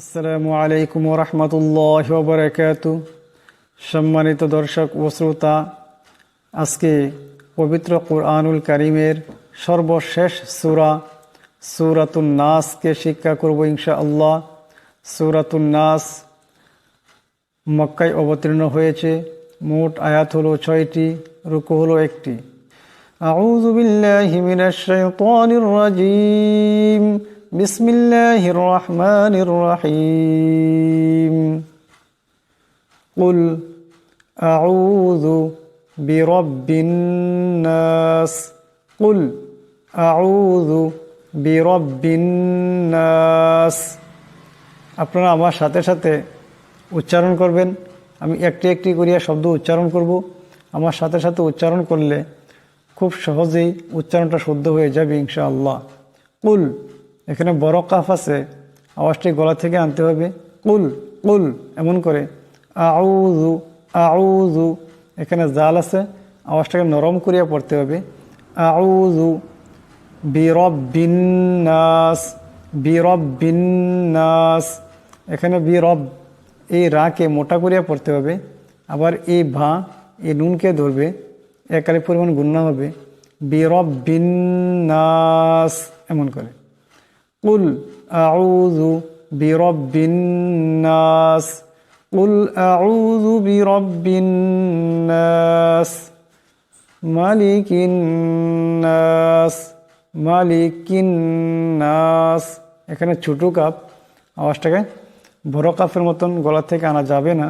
আসসালামু আলাইকুম রহমতুল্লাহ ববরকাত সম্মানিত দর্শক ও শ্রোতা, আজকে পবিত্র কোরআনুল করিমের সর্বশেষ সুরা সুরাতুল নাসকে শিক্ষা করব ইনশা আল্লাহ সুরাতুল নাস মক্কায় অবতীর্ণ হয়েছে, মোট আয়াত হলো ছয়টি, রুকু হলো একটি। আউজুবিল্লাহ بسم الله الرحمن الرحيم قل أعوذ برب الناس قل أعوذ برب الناس আপনারা আমার সাথে সাথে উচ্চারণ করবেন আমি একটি একটি করিয়া শব্দ উচ্চারণ করব আমার সাথে সাথে উচ্চারণ করলে খুব সহজেই উচ্চারণটা শুদ্ধ হয়ে যাবে ইনশাআল্লাহ কুল এখানে বড় কাফ আছে, আওয়াজটি গলা থেকে আনতে হবে। কুল কুল, এমন করে। আউজু আউজু এখানে জাল আছে, আওয়াজটাকে নরম করিয়া পড়তে হবে। আউজু বিরবিন্নাস বিরবিন্নাস এখানে বিরব, এই রাকে মোটা করিয়া পড়তে হবে। আবার এই ভা, এই নুনকে ধরবে একালে পরিমাণ গুণনা হবে। বিরবিন্নাস এমন করে। কুল আউযু বিরবিন্নাস কুল আউযু বিরবিন্নাস মালিকিন্নাস মালিকিন্নাস এখানে ছোটো কাপ আওয়াজটাকে বড় কাপের মতন গলা থেকে আনা যাবে না।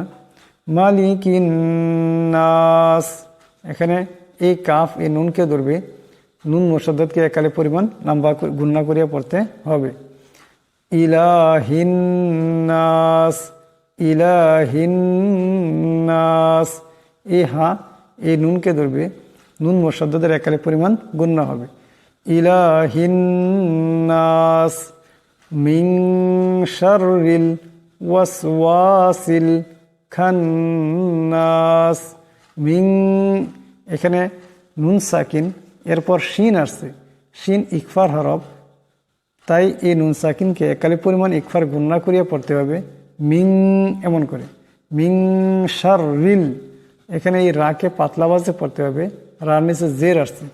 মালিকিন্নাস এখানে এই কাফ, এই নুনকে ধরবে। নুন মোসাদ্দতকে একালে পরিমাণ নাম্বার গুন্না করিয়া পড়তে হবে। ইলাহিন্নাস ইলাহিন্নাস। এ হা, এই নুনকে ধরবে, নুন মোসাদ্দতের একালে পরিমাণ গুন্না হবে। ইলাহিন্নাস মিং শাররিল ওয়াসওয়াসিল খান্নাস। মিং, এখানে নুন সাকিন এরপর শিন আসছে। শিন ইকফার হরফ। তাই এই নুন সাকিনকে একালি পরিমাণ ইকফার গুন্না করিয়া পড়তে হবে। মিং এমন করে। মিং সার রিল। এখানে এই রাকে পাতলা বাজে পড়তে হবে। রার নিচে জের আসছে।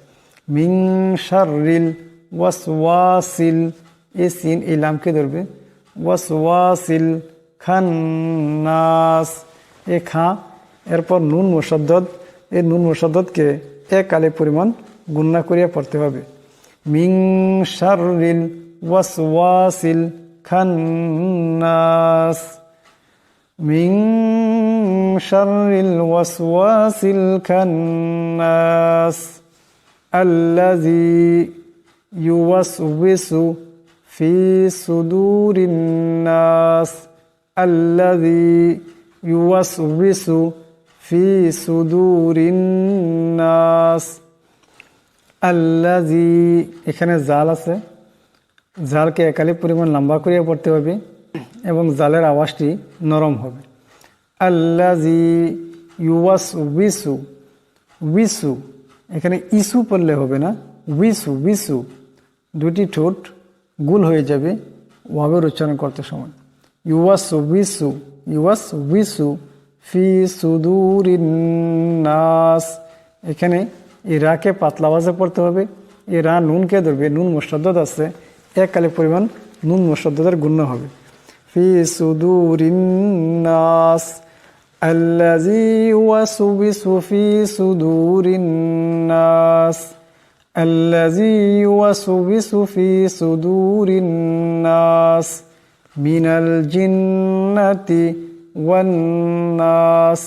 মিং সার রিল। ওয়াস ওয়াসিল। এই সিন, এই লামকে ধরবে। ওয়াস ওয়াসিল খান্নাস এ খা। এরপর নুন মোসাদ্দদ এই নুন মোসাদ্দদকে এক আলে পরিমাণ গুন্না করিয়া পড়তে হবে। মিং শারিল ওয়াসওয়াসিল খান্নাস। মিং শারিল ওয়াসওয়াসিল খান্নাস। আল্লাযী ইউওয়াসওয়িসু ফি সুদুরিন নাস। আল্লাযী ইউওয়াসওয়িসু ফি সুদুরিন্নাস আল্লাজি এখানে জাল আছে। জালকে একালি পরিমাণ লম্বা করিয়া পড়তে হবে এবং জালের আওয়াজটি নরম হবে। আল্লাজি ইউয়াস উইসু উইসু এখানে ইসু পড়লে হবে না। উইসু উইসু দুটি ঠোঁট গুল হয়ে যাবে ওয়াবের উচ্চারণ করতে সময়। ইউয়াস উইসু ইউয়াস উইসু ফি সুদুরিন্নাস এখানে এই রাকে পাতলা আওয়াজে পড়তে হবে এই রা নুনকে ধরবে নুন মোসাদ্দদ আছে এককালে পরিমাণ নুন মোসাদ্দদের গুণ্য হবে ফি সুদুরিন্নাস الذي يوسوس في صدور الناس الذي يوسوس في صدور الناس من الجنة ওয়ান্নাস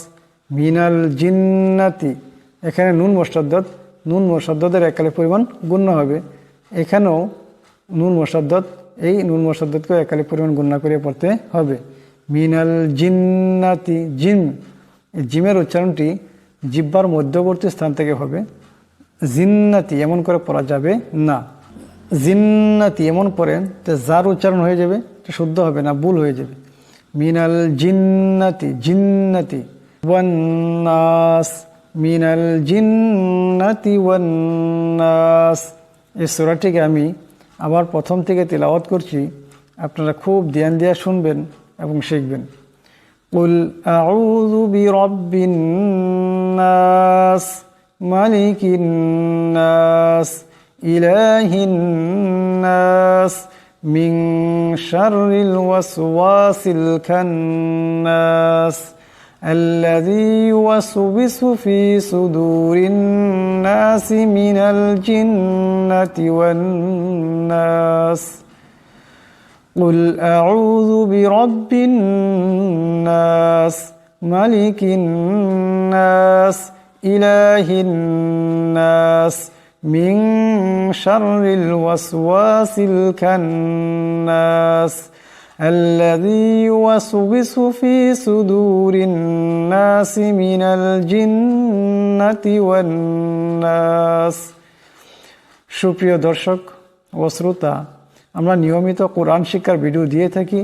মিনাল জিন্নাতি এখানে নুন মোসাদ্দদ নুন মোসাদ্দদের একালে পরিমাণ গুণ্য হবে। এখানেও নুন মোসাদ্দদ এই নুন মোসাদ্দদকে একালে পরিমাণ গুণ্য করে পড়তে হবে। মিনাল জিন্নাতি জিম জিমের উচ্চারণটি জিব্বার মধ্যবর্তী স্থান থেকে হবে। জিন্নাতি এমন করে পড়া যাবে না। জিন্নাতি এমন পড়েন তো যার উচ্চারণ হয়ে যাবে শুদ্ধ হবে না, ভুল হয়ে যাবে। মিনাল জিন্নাতি জিন্নাতি ওয়ান্নাস মিনাল জিন্নাতি ওয়ান্নাস এই সুরাটিকে আমি আবার প্রথম থেকে তিলাওয়াত করছি আপনারা খুব ধ্যান দিয়ে শুনবেন এবং শিখবেন قل أعوذ برب الناس ملك الناس إله الناس من شر الوسواس الكناس الذي يوسوس في صدور الناس من الجنة والناس. قل أعوذ برب الناس ملك الناس إله الناس. من شر الوسواس الكناس. الذي يوسوس في صدور الناس من الجنة والناس সুপ্রিয় দর্শক ও শ্রোতা আমরা নিয়মিত কোরআন শিক্ষার ভিডিও দিয়ে থাকি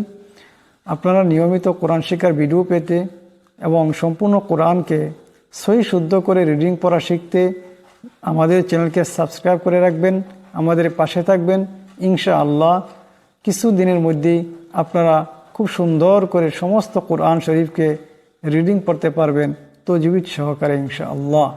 আপনারা নিয়মিত কোরআন শিক্ষার ভিডিও পেতে এবং সম্পূর্ণ কোরআনকে সই শুদ্ধ করে রিডিং পড়া শিখতে আমাদের চ্যানেলকে সাবস্ক্রাইব করে রাখবেন আমাদের পাশে থাকবেন ইনশা আল্লাহ কিছু দিনের মধ্যেই আপনারা খুব সুন্দর করে সমস্ত কোরআন শরীফকে রিডিং পড়তে পারবেন। তো জীবিত সহকারে ইনশা আল্লাহ